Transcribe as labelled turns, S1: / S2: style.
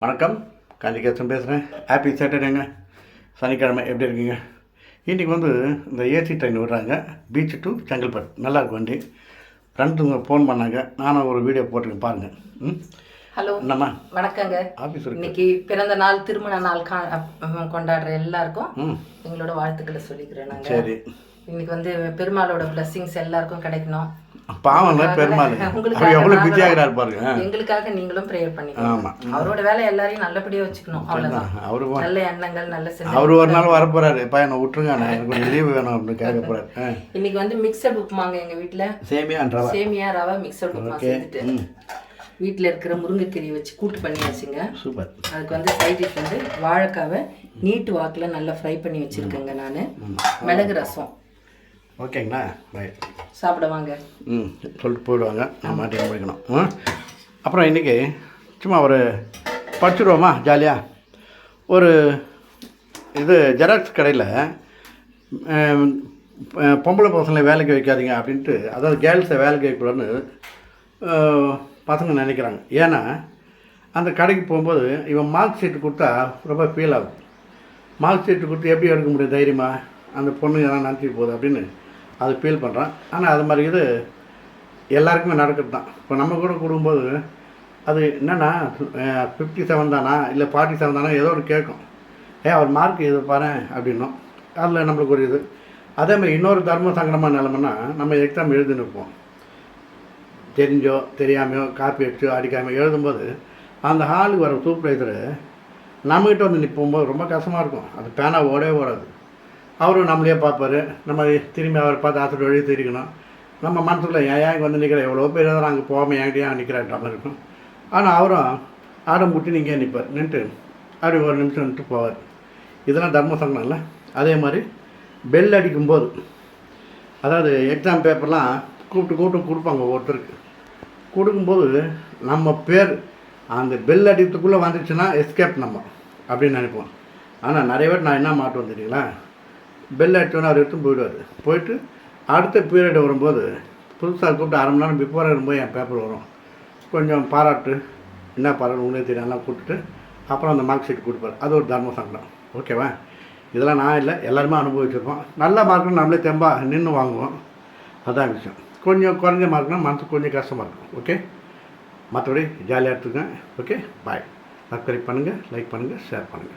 S1: வணக்கம். காஞ்சிகேசன் பேசுகிறேன் ஹாப்பி சாட்டர்டேங்க சனிக்கிழமை எப்படி இருக்கீங்க? இன்றைக்கி வந்து இந்த ஏசி ட்ரெயின் விடுறாங்க. பீச் டு செங்கல்பட்டு நல்லா வண்டி. ஃப்ரெண்டுங்க ஃபோன் பண்ணாங்க. நானும் ஒரு வீடியோ போட்டிருக்கேன். பாருங்கள் ம்?
S2: ஹலோ வணக்கங்க. இன்னைக்கு பிறந்த நாள் திருமண நாள் கொண்டாடுற எல்லாருக்கும் எங்களோட வாழ்த்துக்களை சொல்லிக்கிறேன் நாங்க.
S1: சரி.
S2: இன்னைக்கு வந்து பெருமாளோட blessings எல்லாருக்கும் கிடைக்கணும்.
S1: பாவம்ல பெருமாள்
S2: எங்களுக்காக நீங்களும் ப்ரேயர் பண்ணிக்கணும் அவரோட வேலை எல்லாரையும் நல்லபடியா வச்சுக்கணும். அவ்வளவுதான்.
S1: அவரு
S2: நல்ல எண்ணங்கள் நல்ல
S1: அவர் ஒரு நாள் எப்பா என்னை விட்டுருங்க எனக்கு லீவு வேணும் அப்படின்னு கேட்க
S2: இன்னைக்கு வந்து மிக்சட் உப்புமாங்க எங்க வீட்ல.
S1: சேமியான்றவா
S2: சேமியா ரவை மிக்சட் உப்புமா செஞ்சுட்டு.
S1: ம்
S2: வீட்ல இருக்கிற முருங்கைக்கீரை வச்சு கூட்டு பண்ணியாச்சுங்க.
S1: சூப்பர்.
S2: அதுக்கு வந்து சைட் டிஷ் வந்து வாழைக்காவை நீட்டு வாக்கில் நல்லா ஃப்ரை பண்ணி வச்சுருக்கேங்க நான். மிளகு ரசம்.
S1: ஓகேங்களா? ரைட்
S2: சாப்பிட வாங்க
S1: ம் சொல்லிட்டு போயிடுவாங்க. நான் மாட்டி முடிக்கணும் ம் அப்புறம் இன்றைக்கி சும்மா ஒரு படிச்சுடுவோமா ஜாலியாக ஒரு இது ஜெராக்ஸ் கடையில் பொம்பளை பசங்களை வேலைக்கு வைக்காதீங்க அப்படின்ட்டு அதாவது கேர்ள்ஸை வேலைக்கு அஹ், பசங்க நினைக்கிறாங்க. ஏன்னா அந்த கடைக்கு போகும்போது இவன் மார்க் ஷீட்டு கொடுத்தா ரொம்ப ஃபீல் ஆகும். மார்க் ஷீட்டு கொடுத்து எப்படி எடுக்க முடியும் தைரியமாக அந்த பொண்ணு எல்லாம் நினச்சிட்டு போகுது அப்படின்னு அது ஃபீல் பண்ணுறான் ஆனால் அது மாதிரி இது எல்லாருக்குமே நடக்கிறது தான். இப்போ நம்ம கூட கொடுக்கும்போது அது என்னென்னா ஃபிஃப்டி செவன் தானா? இல்லை ஃபார்ட்டி செவன் தானா? ஏதோ ஒரு கேட்கும். ஏ அவர் மார்க் இது பாரு அப்படின்னோம். அதில் நம்மளுக்கு ஒரு இது. அதே மாதிரி இன்னொரு தர்ம சங்கடமான நிலமைன்னா நம்ம எக்ஸாம் எழுதி நிற்போம் தெரிஞ்சோ தெரியாமையோ காப்பி அடிச்சோ அடிக்காமல் எழுதும்போது அந்த ஹாலுக்கு வர சூப்பர்வைசர் நம்மகிட்ட வந்து நிற்போம்போது ரொம்ப கஷ்டமாக இருக்கும். அது பேனா ஓடவே ஓடாது. அவரும் நம்மளையே பார்ப்பாரு. நம்ம திரும்பி அவரை பார்த்து ஆசிரியர் வழி தெரிவிக்கணும் நம்ம மனசுக்குள்ள ஏன் ஏன் வந்து நிற்கிற எவ்வளோ பேர் தான் அங்கே போகாமல் என்கிட்ட ஏன் நிற்கிறான்ற மாதிரி இருக்கும். ஆனால் அவரும் ஆடம் முட்டி நீங்கள் நிற்பார் நின்றுட்டு அப்படி ஒரு நிமிஷம் நின்று போவார். இதெல்லாம் தர்ம சங்கடம்ல அதே மாதிரி பெல் அடிக்கும்போது அதாவது எக்ஸாம் பேப்பர்லாம் கூப்பிட்டு கூப்பிட்டு கொடுப்பாங்க ஒருத்தருக்கு கொடுக்கும்போது நம்ம பேர் அந்த பெல் அடிக்கிறதுக்குள்ளே வந்துச்சுன்னா எஸ்கேப் நம்ம அப்படின்னு நினைப்போம். ஆனால் நிறைய பேர் நான் என்ன மாட்டுவேன் தெரியுங்களா? பெல் அடித்தோன்னே அவர் எடுத்து போயிடுவார். போயிட்டு அடுத்த பீரியட் வரும்போது புதுசாக கூப்பிட்டு அரை மணி நேரம் பிஃபோர் வரும்போது என் பேப்பர் வரும். கொஞ்சம் பாராட்டு என்ன பாராட்டு உனக்கு தெரியாதெல்லாம் கூப்பிட்டுட்டு அப்புறம் அந்த மார்க் ஷீட் கொடுப்பார். அது ஒரு தர்ம சங்கடம் ஓகேவா இதெல்லாம் நான் இல்லை எல்லாருமே அனுபவிச்சிருப்போம். நல்ல மார்க்குன்னு நம்மளே தெம்பாக நின்று வாங்குவோம். அதான் விஷயம். கொஞ்சம் குறைஞ்ச மார்க்னால் மனசுக்கு கொஞ்சம் கஷ்டமாக இருக்கும். ஓகே மற்றபடி ஜாலியாக எடுத்துக்கங்க ஓகே பாய் சப்ஸ்கிரைப் பண்ணுங்கள் லைக் பண்ணுங்கள் ஷேர் பண்ணுங்கள்